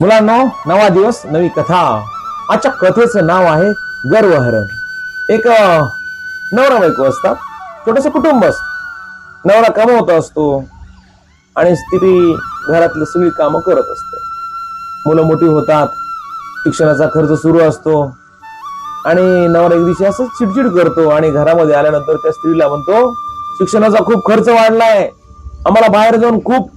मुलांनो नवा दिवस नवी कथा. आजच्या कथेचं नाव आहे गर्वहरण. एक नवरा बायको असतात. छोटस कुटुंब असत. नवरा कमवत असतो आणि स्त्री घरातली सगळी कामं करत असते. मुलं मोठी होतात शिक्षणाचा खर्च सुरू असतो आणि नवरा एक दिवशी असं चिडचिड करतो आणि घरामध्ये आल्यानंतर त्या स्त्रीला म्हणतो शिक्षणाचा खूप खर्च वाढलाय. आम्हाला बाहेर जाऊन खूप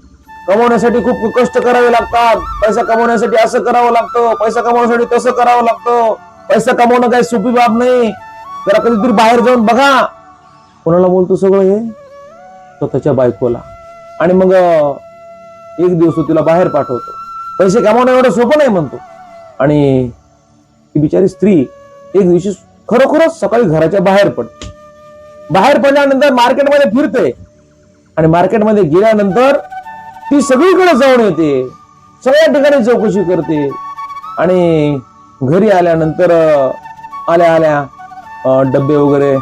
कमवण्यासाठी खूप कष्ट करावे लागतात. पैसा कमवण्यासाठी असं करावं लागतं. पैसा कमवण्यासाठी तसं करावं लागतं. पैसा कमवणं काही सोपी बाब नाही. जरा कधीतरी बाहेर जाऊन बघा. कोणाला बोलतो सगळं हे? स्वतःच्या बायकोला. आणि मग एक दिवस तिला बाहेर पाठवतो. पैसे कमावणं एवढं सोपं नाही म्हणतो. आणि ती बिचारी स्त्री एक दिवशी खरोखरच सकाळी घराच्या बाहेर पडते. बाहेर पडल्यानंतर मार्केटमध्ये फिरते. आणि मार्केटमध्ये गेल्यानंतर ती सगळीकडे जाऊन येते. सगळ्या ठिकाणी चौकशी करते. आणि घरी आल्यानंतर आल्या आल्या डबे डब्बे वगैरे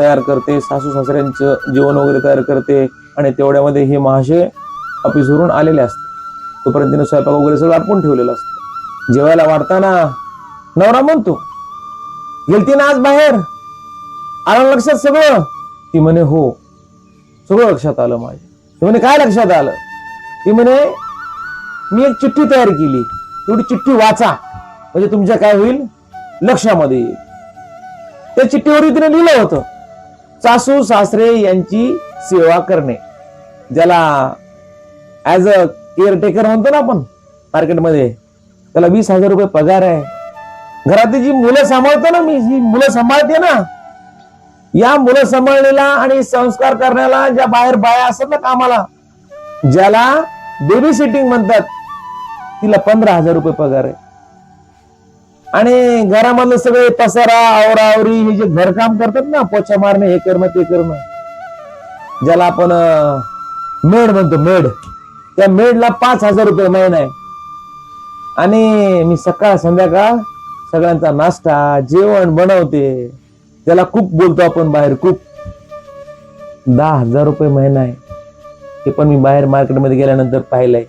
तयार करते. सासू सासऱ्यांचं जेवण वगैरे तयार करते. आणि तेवढ्यामध्ये हे महाशय ऑफिसवरून आलेले असते. तोपर्यंत तिने स्वयंपाक वगैरे सगळं आटपून ठेवलेलं असतं. जेवायला वाढताना नवरा म्हणतो गेलती ना आज बाहेर? आलं लक्षात सगळं? ती म्हणे हो. सगळं लक्षात आलं माझ्या. ती म्हणे काय लक्षात आलं? ती म्हणे मी एक चिठ्ठी तयार केली. तेवढी चिठ्ठी वाचा. म्हणजे तुमच्या काय होईल? लक्षामध्ये येईल. त्या चिठ्ठीवर तिने लिहिलं होतं. सासू सासरे यांची सेवा करणे. ज्याला ऍज अ केअरटेकर म्हणतो ना आपण मार्केटमध्ये त्याला वीस हजार रुपये पगार आहे. घरातली जी मुलं सांभाळतो ना मी जी मुलं सांभाळते ना या मुलं सांभाळण्याला आणि संस्कार करण्याला ज्या बाहेर बाया असतात ना कामाला ज्याला बेबी सिटिंग म्हणतात तिला पंधरा हजार रुपये पगार आहे. आणि घरामधलं सगळे पसारा आवरावरी हे जे घरकाम करतात ना पोछा मारणे हे करणं ते करणं ज्याला आपण मेड म्हणतो मेड त्या मेडला पाच हजार रुपये महिना आहे. आणि मी सकाळ संध्याकाळ सगळ्यांचा नाश्ता जेवण बनवते. त्याला खूप बोलतो आपण बाहेर खूप. दहा हजार रुपये महिना आहे. ते पण मी बाहेर मार्केटमध्ये गेल्यानंतर पाहिलंय.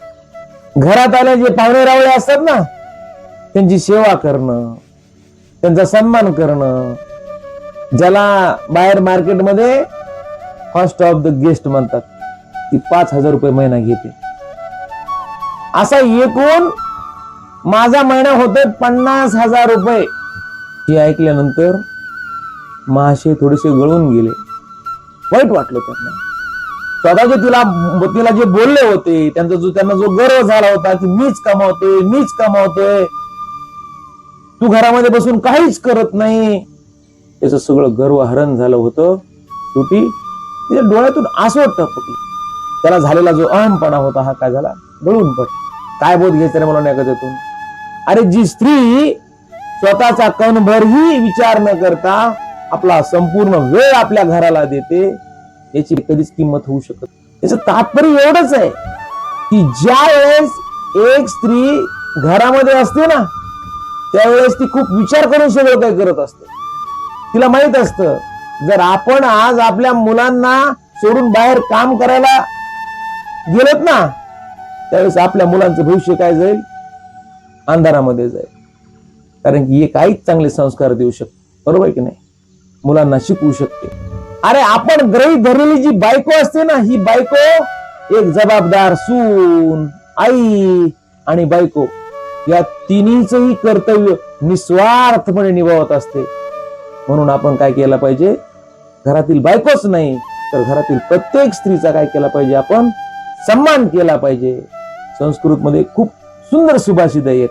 घरात आले जे पाहुणे रावळे असतात ना त्यांची सेवा करणं त्यांचा सन्मान करणं ज्याला बाहेर मार्केटमध्ये फर्स्ट ऑफ द गेस्ट म्हणतात ती पाच हजार रुपये महिना घेते. असा एकूण माझा महिना होतोय पन्नास हजार रुपये. हे ऐकल्यानंतर महाशय थोडेसे गळून गेले. वाईट वाटलं त्यांना. स्वतःचे तिला तिला जे बोलले होते त्यांचा जो त्यांना जो गर्व झाला होता की मीच कमावतोय मीच कमावतोय तू घरामध्ये बसून काहीच करत नाही. त्याचं सगळं गर्व हरण झालं होतं. शेवटी तिच्या डोळ्यातून आसवत टपकली. त्याला झालेला जो अहमपणा होता हा काय झाला? गळून पड काय बोध घ्यायचं मला नाही त्यातून अरे जी स्त्री स्वतःचा कणभरही विचार न करता आपला संपूर्ण वेळ आपल्या घराला देते याची कधीच किंमत होऊ शकत त्याचं याचं तात्पर्य एवढंच आहे की ज्या वेळेस एक स्त्री घरामध्ये असते ना त्यावेळेस ती खूप विचार करून सगळं काही करत असते. तिला माहीत असतं जर आपण आज आपल्या मुलांना सोडून बाहेर काम करायला गेलोत ना त्यावेळेस आपल्या मुलांचं भविष्य काय जाईल? अंधारामध्ये जाईल. कारण की हे काहीच चांगले संस्कार देऊ शकते बरोबर आहे की नाही? मुलांना शिकवू शकते. अरे आपण ग्रही धरलेली जी बायको असते ना ही बायको एक जबाबदार सून आई आणि बायको या तिन्हीचही कर्तव्य निस्वार्थपणे निभावत असते. म्हणून आपण काय केलं पाहिजे? घरातील बायकोच नाही तर घरातील प्रत्येक स्त्रीचा काय केला पाहिजे आपण? सन्मान केला पाहिजे. संस्कृत मध्ये खूप सुंदर सुभाषित आहेत एक.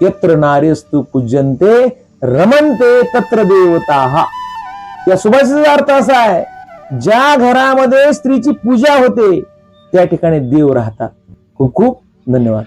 यत्र नार्यस्तु पूजनते रमनते तत्र देवता. या सुभाषिताचा अर्थ असा आहे ज्या घरामध्ये स्त्रीची पूजा होते त्या ठिकाणी देव राहतात. खूप खूप धन्यवाद.